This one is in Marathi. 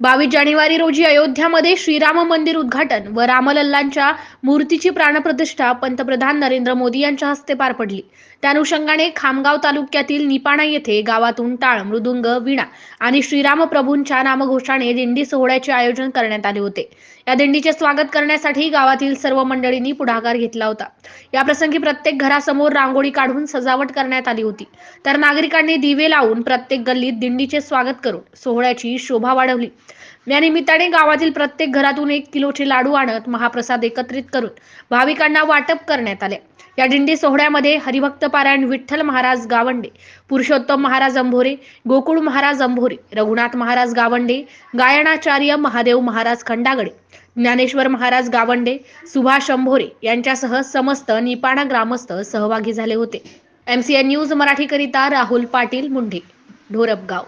बावीस जानेवारी रोजी अयोध्यामध्ये श्रीराम मंदिर उद्घाटन व रामलल्लांच्या मूर्तीची प्राणप्रतिष्ठा पंतप्रधान नरेंद्र मोदी यांच्या हस्ते पार पडली. त्या अनुषंगाने खामगाव तालुक्यातील निपाणा येथे गावातून टाळ मृदुंग वीणा आणि श्रीराम प्रभूंच्या नामघोषाने दिंडी सोहळ्याचे आयोजन करण्यात आले होते. या दिंडीचे स्वागत करण्यासाठी गावातील सर्व मंडळींनी पुढाकार घेतला होता. या प्रसंगी प्रत्येक घरासमोर रांगोळी काढून सजावट करण्यात आली होती. तर नागरिकांनी दिवे लावून प्रत्येक गल्लीत दिंडीचे स्वागत करून सोहळ्याची शोभा वाढवली. या निमित्ताने गावातील प्रत्येक घरातून एक किलोचे लाडू आणत महाप्रसाद एकत्रित करून भाविकांना वाटप करण्यात आले. या दिंडी सोहळ्यामध्ये हरिभक्त पारायण विठ्ठल महाराज गावंडे पुरुषोत्तम महाराज अंभोरे गोकुळ महाराज अंभोरे रघुनाथ महाराज गावंडे गायनाचार्य महादेव महाराज खंडागडे ज्ञानेश्वर महाराज गावंडे सुभाष अंभोरे यांच्यासह समस्त निपाणा ग्रामस्थ सहभागी झाले होते. एमसीएन न्यूज मराठीकरिता राहुल पाटील मुंढे ढोरपगाव.